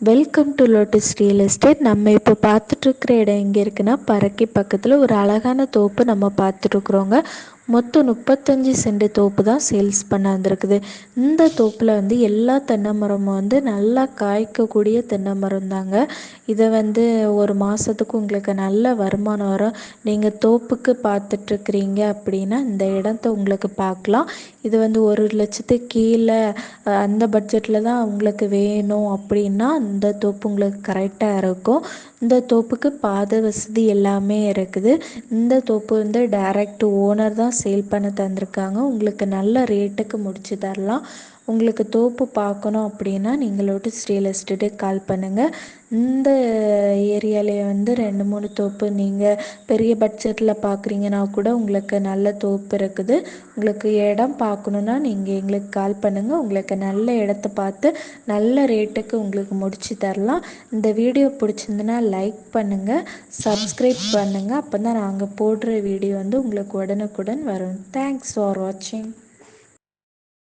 Welcome to Lotus real estate நம்ம இப்போ பார்த்துட்ருக்குற இடம் எங்கே இருக்குன்னா பறக்கி பக்கத்தில் ஒரு அழகான தோப்பு நம்ம பார்த்துட்ருக்குறோங்க மொத்தம் முப்பத்தஞ்சு சென்ட் தோப்பு தான் சேல்ஸ் பண்ண வந்திருக்குது. இந்த தோப்பில் வந்து எல்லா தென்னை மரமும் வந்து நல்லா காய்க்கக்கூடிய தென்னை மரம் தாங்க. இதை வந்து ஒரு மாதத்துக்கு உங்களுக்கு நல்ல வருமானம் வரும். நீங்கள் தோப்புக்கு பார்த்துட்ருக்குறீங்க அப்படின்னா இந்த இடத்த உங்களுக்கு பார்க்கலாம். இது வந்து ஒரு லட்சத்துக்கு கீழே அந்த பட்ஜெட்டில் தான் உங்களுக்கு வேணும் அப்படின்னா இந்த தோப்பு உங்களுக்கு கரெக்டாக இருக்கும். இந்த தோப்புக்கு பாத வசதி எல்லாமே இருக்குது. இந்த தோப்பு வந்து டைரக்ட் ஓனர் தான் சேல் பண்ண தந்திருக்காங்க. உங்களுக்கு நல்ல ரேட்டுக்கு முடிச்சு தரலாம். உங்களுக்கு தோப்பு பார்க்கணும் அப்படின்னா நீங்களோட ரியல் எஸ்டேட்டுக்கு கால் பண்ணுங்கள் இந்த ஏரியாலே வந்து ரெண்டு மூணு தோப்பு நீங்கள் பெரிய பட்ஜெட்டில் பார்க்குறீங்கன்னா கூட உங்களுக்கு நல்ல தோப்பு இருக்குது. உங்களுக்கு இடம் பார்க்கணுன்னா நீங்கள் எங்களுக்கு கால் பண்ணுங்கள் உங்களுக்கு நல்ல இடத்த பார்த்து நல்ல ரேட்டுக்கு உங்களுக்கு முடிச்சு தரலாம். இந்த வீடியோ பிடிச்சிருந்துன்னா லைக் பண்ணுங்கள் சப்ஸ்கிரைப் பண்ணுங்கள் அப்போ தான் நாங்கள் போடுற வீடியோ வந்து உங்களுக்கு உடனுக்குடன் வரும். தேங்க்ஸ் ஃபார் வாட்சிங்